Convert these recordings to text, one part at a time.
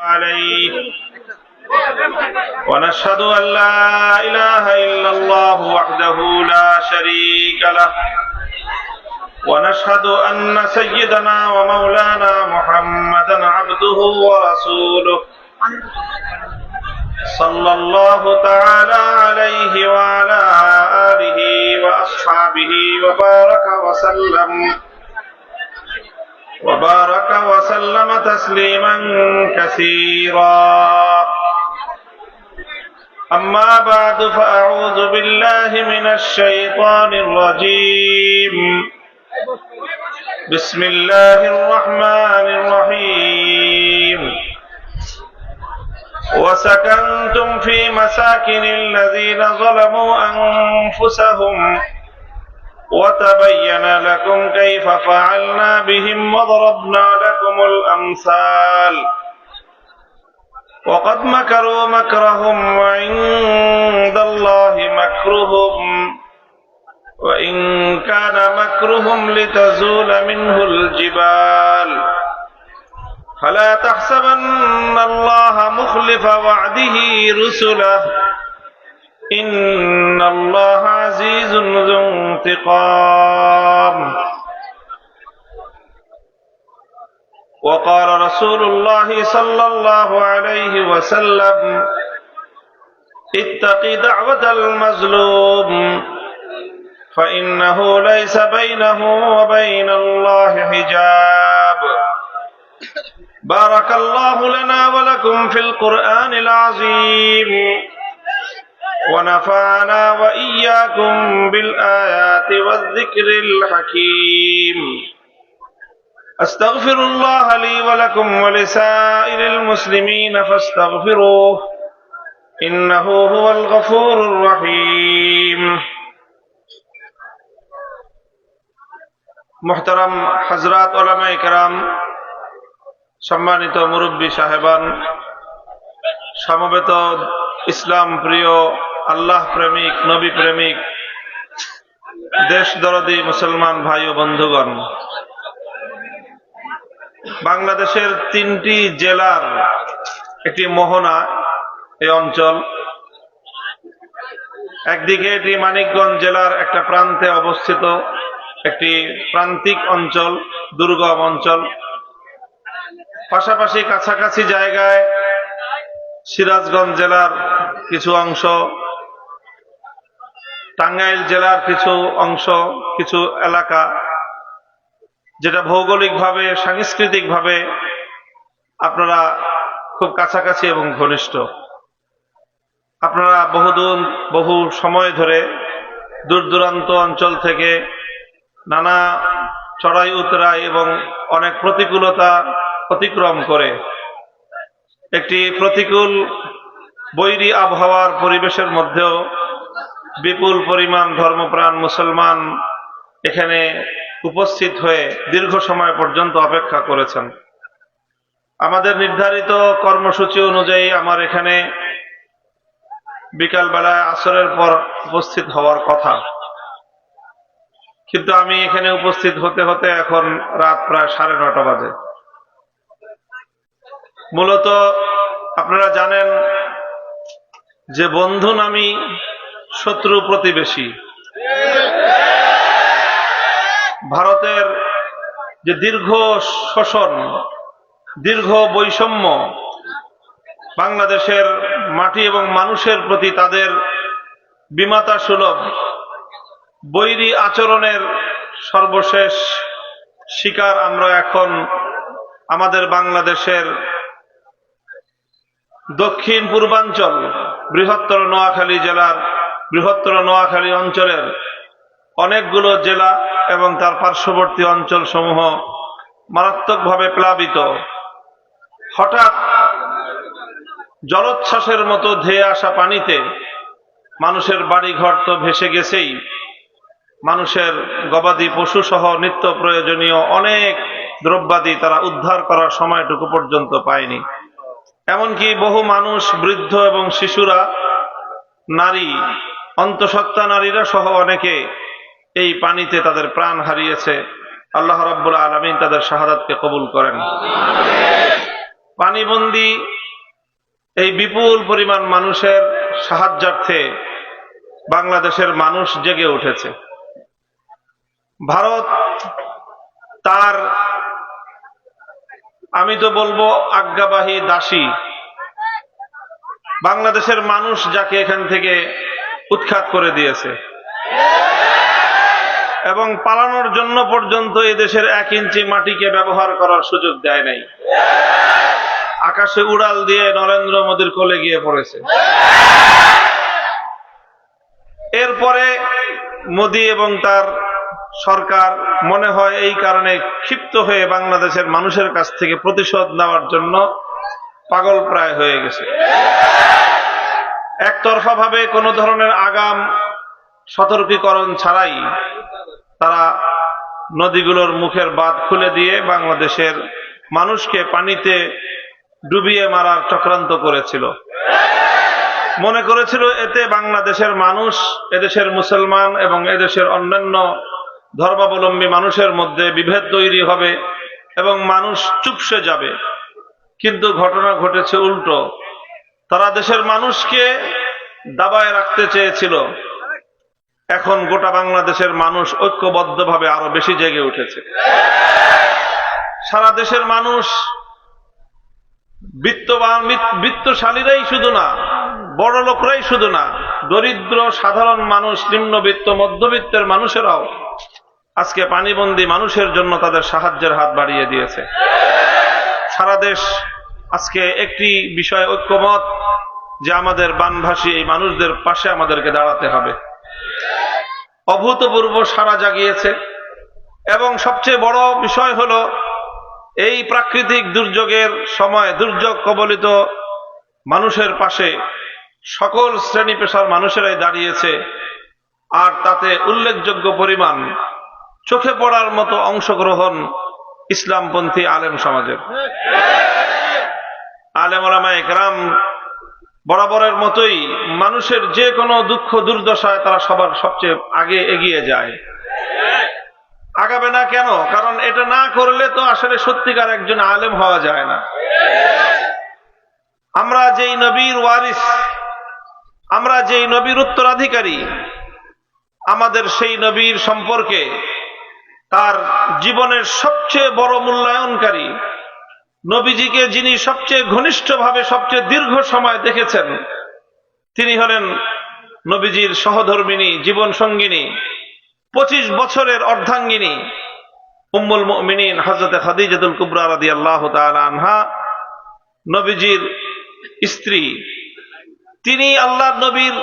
عليه. ونشهد أن لا إله إلا الله وحده لا شريك له. ونشهد أن سيدنا ومولانا محمدا عبده ورسوله. صلى الله تعالى عليه وعلى آله وأصحابه وبارك وسلم. وبارك وسلم تسليما كثيرا. أما بعد فأعوذ بالله من الشيطان الرجيم. بسم الله الرحمن الرحيم. وسكنتم في مساكن الذين ظلموا أنفسهم وتبين لكم كيف فعلنا بهم وضربنا لكم الأمثال. وقد مكروا مكرهم وعند الله مكرهم. وإن كان مكرهم لتزول منه الجبال. فلا تحسبن الله مخلف وعده رسله. إن الله عزيز ذو انتقام. وقال رسول الله صلى الله عليه وسلم اتق دعوة المظلوم فإنه ليس بينه وبين الله حجاب. بارك الله لنا ولكم في القرآن العظيم. ونفعنا وإياكم بالآيات والذكر الحكيم أستغفر الله لي ولكم ولسائر المسلمين فاستغفروه إنه هو الغفور الرحيم محترم حضرات علماء کرام সম্মানিত মুরব্বী সাহেবান সমবেত ইসলাম প্রিয় আল্লাহ প্রেমিক, নবী প্রেমিক, দেশ দরদি মুসলমান ভাই ও বন্ধুগণ, বাংলাদেশের তিনটি জেলার একটি মোহনা এই অঞ্চল। একদিকে এটি মানিকগঞ্জ জেলার একটা প্রান্তে অবস্থিত একটি প্রান্তিক অঞ্চল, দুর্গম অঞ্চল। পাশাপাশি কাছাকাছি জায়গায় সিরাজগঞ্জ জেলার কিছু অংশ টাঙ্গাইল জেলার কিছু অংশ, কিছু এলাকা, যেটা ভৌগোলিকভাবে, সাংস্কৃতিকভাবে আপনারা খুব কাছাকাছি এবং ঘনিষ্ঠ। আপনারা বহুদিন বহু সময় ধরে দূর দূরান্ত অঞ্চল থেকে নানা চড়াই উতরাই এবং অনেক প্রতিকূলতা অতিক্রম করে একটি প্রতিকূল বৈরী আবহাওয়ার পরিবেশের মধ্যেও বিপুল পরিমাণ ধর্মপ্রাণ মুসলমান এখানে উপস্থিত হয়ে দীর্ঘ সময় পর্যন্ত অপেক্ষা করেছেন। আমাদের নির্ধারিত কর্মসূচি অনুযায়ী আমার এখানে বিকালবেলায় আসরের পর উপস্থিত হওয়ার কথা। কিন্তু আমি এখানে উপস্থিত হতে হতে এখন রাত প্রায় সাড়ে নটা বাজে। মূলত আপনারা জানেন যে বন্ধু নামি শত্রু প্রতিবেশী। ভারতের যে দীর্ঘ শোষণ, দীর্ঘ বৈষম্য, বাংলাদেশের মাটি এবং মানুষের প্রতি তাদের বিমাতা সুলভ, বৈরী আচরণের সর্বশেষ শিকার আমরা এখন আমাদের বাংলাদেশের দক্ষিণ পূর্বাঞ্চল বৃহত্তর নোয়াখালী জেলার বৃহত্তর নোয়াখালী অঞ্চলের অনেকগুলো জেলা এবং তার পার্শ্ববর্তী অঞ্চল সমূহ মারাত্মকভাবে প্লাবিত। হঠাৎ জলোচ্ছ্বাসের মতো ধেয়ে আসা পানিতে মানুষের বাড়ি ঘর তো ভেসে গেছেই। মানুষের গবাদি পশু সহ নিত্য প্রয়োজনীয় অনেক দ্রব্যাদি তারা উদ্ধার করার সময়টুকু পর্যন্ত পায়নি। এমনকি বহু মানুষ, বৃদ্ধ এবং শিশুরা, নারী অন্তঃসত্ত্বা নারীরা সহ অনেকে এই পানিতে তাদের প্রাণ হারিয়েছে। আল্লাহ রাব্বুল আলমিন তাদের শাহাদাতকে কবুল করেন। পানিবন্দি এই বিপুল পরিমাণ মানুষের সাহায্যার্থে বাংলাদেশের মানুষ জেগে উঠেছে। ভারত তার, আমি তো বলব আজ্ঞাবাহী দাসী। বাংলাদেশের মানুষ যাকে এখান থেকে উৎখাত করে দিয়েছে। এবং পালানোর জন্য পর্যন্ত এদেশের এক ইঞ্চি মাটিকে ব্যবহার করার সুযোগ দেয় নাই। আকাশে উড়াল দিয়ে নরেন্দ্র মোদীর কোলে গিয়ে পড়েছে। এরপরে মোদী এবং তার সরকার মনে হয় এই কারণে ক্ষিপ্ত হয়ে বাংলাদেশের মানুষের কাছ থেকে প্রতিশোধ নেওয়ার জন্য পাগল প্রায় হয়ে গেছে। একতরফা ভাবে কোনো ধরনের আগাম সতর্কীকরণ ছাড়াই তারা নদীগুলোর মুখের বাঁধ খুলে দিয়ে বাংলাদেশের মানুষকে পানিতে ডুবিয়ে মারার চক্রান্ত করেছিল। মনে করেছিল এতে বাংলাদেশের মানুষ, এদেশের মুসলমান এবং এদেশের অন্যান্য ধর্মাবলম্বী মানুষের মধ্যে বিভেদ তৈরি হবে এবং মানুষ চুপসে যাবে। কিন্তু ঘটনা ঘটেছে উল্টো। তারা দেশের মানুষকে দাবায় রাখতে চেয়েছিল। এখন গোটা বাংলাদেশের মানুষ ঐক্যবদ্ধভাবে আরও বেশি জেগে উঠেছে। সারা দেশের মানুষ বিত্তবান বিত্তশালীরাই শুধু না, বড় লোকরাই শুধু না, দরিদ্র, সাধারণ মানুষ, নিম্নবিত্ত, মধ্যবিত্তের মানুষেরাও আজকে পানিবন্দী মানুষের জন্য তাদের সাহায্যের হাত বাড়িয়ে দিয়েছে। সারা দেশ আজকে একটি বিষয় ঐক্যমত যে আমাদের বানভাসী এই মানুষদের পাশে আমাদেরকে দাঁড়াতে হবে। অভূতপূর্ব সারা জাগিয়েছে এবং সবচেয়ে বড় বিষয় হলো এই প্রাকৃতিক দুর্যোগের সময় দুর্যোগ কবলিত মানুষের পাশে সকল শ্রেণি পেশার মানুষেরাই দাঁড়িয়েছে আর তাতে উল্লেখযোগ্য পরিমাণ চোখে পড়ার মতো অংশগ্রহণ ইসলামপন্থী আলেম সমাজের। আলেম একরাম বরাবরের মতোই মানুষের যে কোনো দুঃখ দুর্দশায় তারা সবার সবচেয়ে আগে এগিয়ে যায়। আগাবে না কেন? কারণ এটা না করলে তো আসলে সত্যিকার একজন আলেম হওয়া যায় না। আমরা যেই নবীর ওয়ারিস, আমরা যেই নবীর উত্তরাধিকারী, আমাদের সেই নবীর সম্পর্কে তার জীবনের সবচেয়ে বড় মূল্যায়নকারী নবীজিকে যিনি সবচেয়ে ঘনিষ্ঠভাবে, সবচেয়ে দীর্ঘ সময় দেখেছেন, তিনি হলেন নবীজির সহধর্মিনী, জীবন সঙ্গিনী, পঁচিশ বছরের অর্ধাঙ্গিনী, উম্মুল মিনীন হজরত খাদিজাতুল কুবরা রাদি আল্লাহ আনহা, নবীজির স্ত্রী। তিনি আল্লাহ নবীর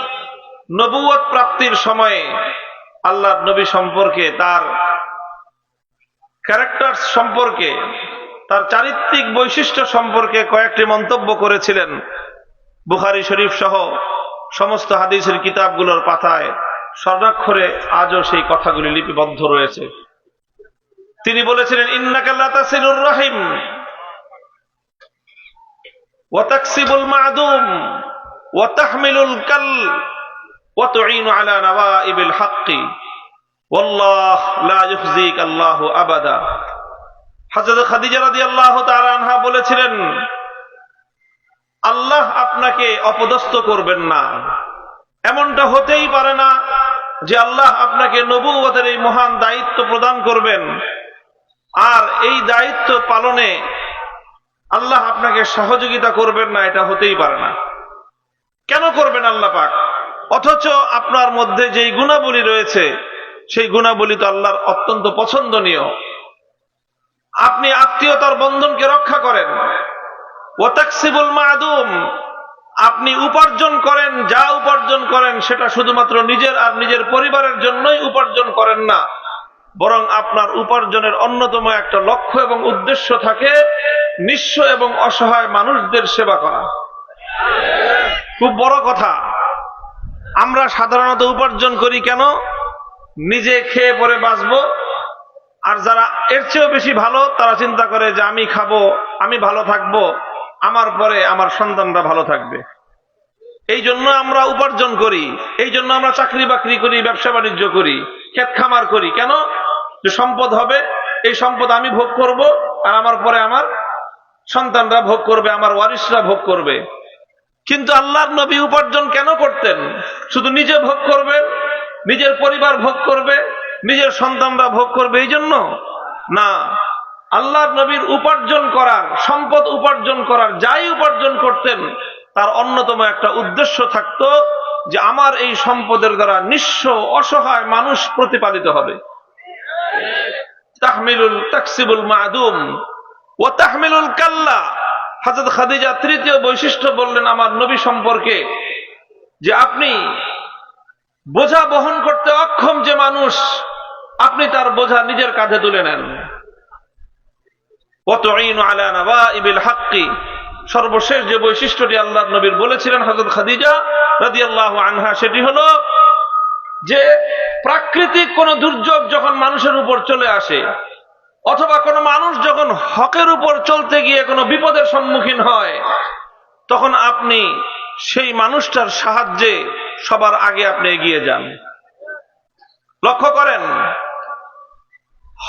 নবুয়ত প্রাপ্তির সময়ে আল্লাহ নবী সম্পর্কে, তার ক্যারেক্টার সম্পর্কে তার চারিত্রিক বৈশিষ্ট্য সম্পর্কে কয়েকটি মন্তব্য করেছিলেন বুখারি শরীফ সহ সমস্ত হাদিসের কিতাবগুলোর পাতায় স্বর্ণাক্ষরে আজও সেই কথাগুলি লিপিবদ্ধ রয়েছে। তিনি বলেছিলেন ইন্নাকাল্লাতাসিলুর রাহিম ওয়াতাকসিবুল মাদুম ওয়াতাহমিলুল কাল ওয়াতুঈনু আলা নওয়াইবিল হাক্কি। হযরত খাদিজা রাদিয়াল্লাহু তাআলা আনহা বলেছিলেন, আল্লাহ আপনাকে অপদস্থ করবেন না। এমনটা হতেই পারে না যে আল্লাহ আপনাকে নবুয়তের এই মহান দায়িত্ব প্রদান করবেন। আর এই দায়িত্ব পালনে আল্লাহ আপনাকে সহযোগিতা করবেন না, এটা হতেই পারে না। কেন করবেন আল্লাহ পাক? অথচ আপনার মধ্যে যেই গুণাবলী রয়েছে, সেই গুণাবলী তো আল্লাহর অত্যন্ত পছন্দনীয়। আপনি আত্মীয়তার বন্ধনকে রক্ষা করেন। ওতাকসিবুল মাদুম, আপনি উপার্জন করেন, যা উপার্জন করেন সেটা শুধুমাত্র নিজের আর নিজের পরিবারের জন্যই উপার্জন করেন না, বরং আপনার উপার্জনের অন্যতম একটা লক্ষ্য এবং উদ্দেশ্য থাকে নিঃস্ব এবং অসহায় মানুষদের সেবা করা। খুব বড় কথা, আমরা সাধারণত উপার্জন করি কেন? নিজে খেয়ে পরে বাঁচবো আর যারা এর চেয়েও বেশি ভালো, তারা চিন্তা করে যে আমি খাব, আমি ভালো থাকব, আমার পরে আমার সন্তানরা ভালো থাকবে। এই জন্য আমরা উপার্জন করি, এই জন্য আমরা চাকরি বাকরি করি, ব্যবসা বাণিজ্য করি ক্ষেত খামার করি। কেন? যে সম্পদ হবে, এই সম্পদ আমি ভোগ করব, আর আমার পরে আমার সন্তানরা ভোগ করবে, আমার ওয়ারিসরা ভোগ করবে। কিন্তু আল্লাহর নবী উপার্জন কেন করতেন? শুধু নিজে ভোগ করবে, নিজের পরিবার ভোগ করবে নিজের সন্তানরা ভোগ করবে এই জন্য? না। আল্লাহর নবীর উপার্জন করার, সম্পদ উপার্জন করার, যাই উপার্জন করতেন, তার অন্যতম একটা উদ্দেশ্য থাকতো যে আমার এই সম্পদের দ্বারা নিঃস্ব, অসহায় মানুষ প্রতিপালিত হবে। তাহমিলুল তাকসিবুল মাদুম ও তৃতীয় বৈশিষ্ট্য বললেন আমার নবী সম্পর্কে যে আপনি বোঝা বহন করতে অক্ষম যে মানুষ আপনি তার বোঝা নিজের কাঁধে তুলে নেন। সর্বশেষ যে বৈশিষ্ট্যটি আল্লাহ নবীর বলেছিলেন হজরত খাদিজা রাজি আল্লাহ আনহা, সেটি হল যে প্রাকৃতিক কোন দুর্যোগ যখন মানুষের উপর চলে আসে, অথবা কোনো মানুষ যখন হকের উপর চলতে গিয়ে কোনো বিপদের সম্মুখীন হয়, তখন আপনি সেই মানুষটার সাহায্যে সবার আগে আপনি এগিয়ে যান। লক্ষ্য করেন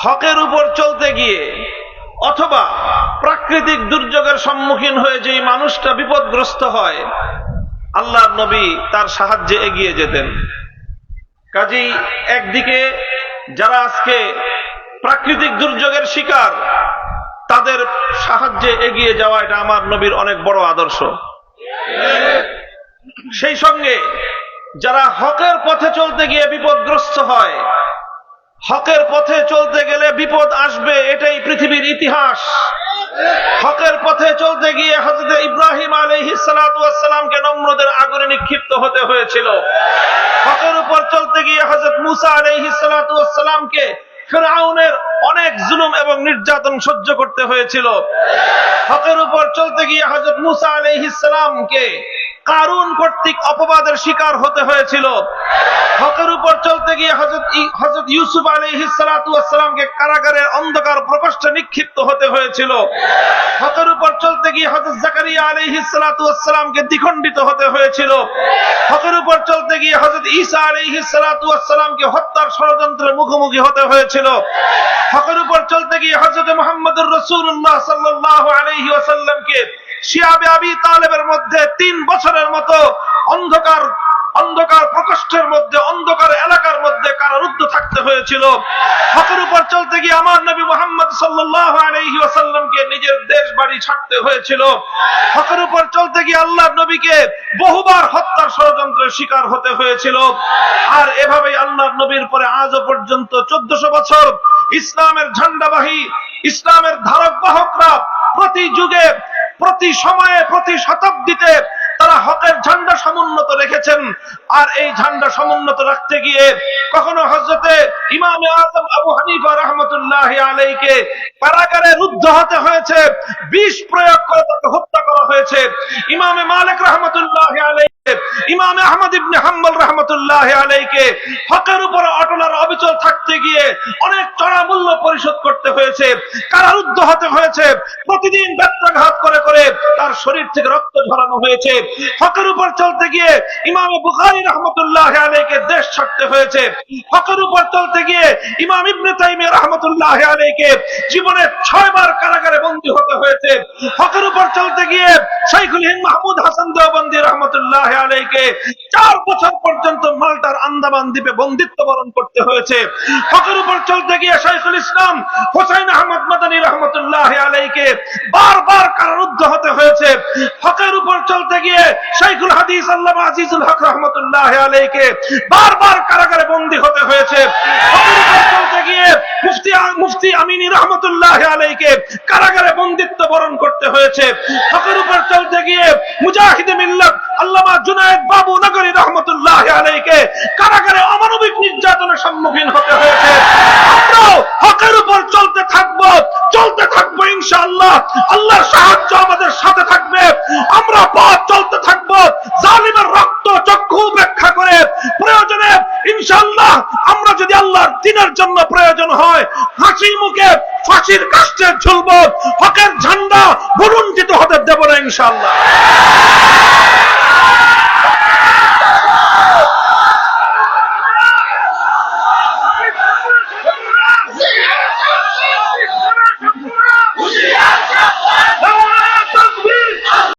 হকের উপর চলতে গিয়ে অথবা প্রাকৃতিক দুর্যোগের সম্মুখীন হয়ে যেই মানুষটা বিপদগ্রস্ত হয়, আল্লাহর নবী তার সাহায্যে এগিয়ে যেতেন। কাজেই একদিকে যারা আজকে প্রাকৃতিক দুর্যোগের শিকার, তাদের সাহায্যে এগিয়ে যাওয়া এটা আমার নবীর অনেক বড় আদর্শ। সেই সঙ্গে যারা হকের পথে চলতে গিয়ে বিপদগ্রস্ত হয় হকের পথে চলতে গেলে বিপদ আসবে, এটাই পৃথিবীর ইতিহাস। হকের পথে চলতে গিয়ে হজরত ইব্রাহিম আলহি সালাতামকে নম্রদের আগুনে নিক্ষিপ্ত হতে হয়েছিল। হকের উপর চলতে গিয়ে হজরত মুসা আলহি সালাতামকে ফেরাউনের অনেক জুলুম এবং নির্যাতন সহ্য করতে হয়েছিল। হকের উপর চলতে গিয়ে হজরত মুসা আলহিসামকে কারুন কর্তৃক অপবাদের শিকার হতে হয়েছিল। হকের উপর চলতে গিয়ে হজরত ইউসুফ আলহিসামকে কারাগারের অন্ধকার প্রকোষ্ঠে নিক্ষিপ্ত হতে হয়েছিল। হকের উপর চলতে গিয়ে হজরত জাকারিয়া আলহিসামকে দ্বিখণ্ডিত হতে হয়েছিল। হকের উপর চলতে গিয়ে হজরত ঈসা আলহিসামকে হত্যার ষড়যন্ত্রের মুখোমুখি হতে হয়েছিল। হকের উপর চলতে গিয়ে হজরত মোহাম্মদুর রসুল্লাহ সাল্লাহ আলহি ওয়াসাল্লামকে শিয়াবে আবি তালেবের মধ্যে তিন বছরের মতো অন্ধকার অন্ধকার প্রকোষ্ঠের মধ্যে, অন্ধকার এলাকার মধ্যে কারারুদ্ধ থাকতে হয়েছিল। হকের উপর চলতে গিয়ে আমার নবী মোহাম্মদ সাল্লাহ আলহি নিজের দেশ বাড়ি ছাড়তে হয়েছিল। হকের উপর চলতে গিয়ে আল্লাহ নবীকে বহুবার হত্যার ষড়যন্ত্রের শিকার হতে হয়েছিল। আর এভাবেই আল্লাহ নবীর পরে আজও পর্যন্ত চোদ্দশো বছর ইসলামের ঝান্ডাবাহী, ইসলামের ধারক বাহকরা প্রতি যুগে প্রতি সময়ে, প্রতি শতাব্দীতে তারা হকের ঝান্ডা সমুন্নত রেখেছেন। আর এই ঝান্ডা সমুন্নত রাখতে গিয়ে কখনো হজরতে ইমামে আজম আবু হানিফা রহমতুল্লাহ আলাইকে কারাগারে রুদ্ধ হতে হয়েছে, বিষ প্রয়োগ করে তাকে হত্যা করা হয়েছে। ইমামে মালিক রহমতুল্লাহ আলাই ইমাম আহমদ ইবনে হাম্বল রহমতুল্লাহ আলাইকে হকের উপর অটলার অবিচল থাকতে গিয়ে অনেক চড়া মূল্য পরিশোধ করতে হয়েছে, কারারুদ্ধ হতে হয়েছে, প্রতিদিন ব্যত্রাঘাত করে করে তার শরীর থেকে রক্ত ঝরানো হয়েছে। হকের উপর চলতে গিয়ে ইমাম বুখারী রহমতুল্লাহ আলাইকে দেশ ছাড়তে হয়েছে। হকের উপর চলতে গিয়ে ইমাম ইবনে রহমতুল্লাহ আলাইকে জীবনে ছয়বার কারাগারে বন্দী হতে হয়েছে। হকের উপর চলতে গিয়ে শাইখুল হিন্দ মাহমুদ হাসান দেওবন্দি রহমতুল্লাহ আলাইকে চার বছর পর্যন্ত মাল্টার আন্দামান দ্বীপে বন্দিত্ব বরণ করতে হয়েছে। হকের উপর চলতে গিয়ে শাইখুল ইসলাম আহমদ মাদানী রহমতুল্লাহ আলাইকে বারবার কারারুদ্ধ হতে হয়েছে। হকের উপর চলতে গিয়ে শাইখুল হাদিস আজিজুল হক রহমতুল্লাহ আলাইকে বারবার কারাগারে বন্দী হতে হয়েছে। হকের উপর চলতে গিয়ে মুফতি মুফতি আমিনী রহমতুল্লাহ আলাইকে কারাগারে বন্দিত্ব বরণ করতে হয়েছে। হকের উপর চলতে গিয়ে মুজাহিদ মিল্লাত আল্লামা জুনায়েদ বাবু নগরী রহমতুল্লাহ আলাইকে কারাগারে অমানবিক নির্যাতনের সম্মুখীন হতে হয়েছে। আমরাও হকের উপর চলতে থাকব, চলতে থাকব ইনশাআল্লাহ। আল্লাহর সাহায্য আমাদের সাথে থাকবে। আমরা পথ চলতে থাকব, জালিমের রক্ত চক্ষু উপেক্ষা করে। প্রয়োজনে ইনশাআল্লাহ আমরা যদি আল্লাহর দিনের জন্য প্রয়োজন হয় হাসি মুখে ফাঁসির কাষ্টে ঝুলব, হকের ঝান্ডা বুলুঞ্চিত হতে দেব না ইনশাআল্লাহ।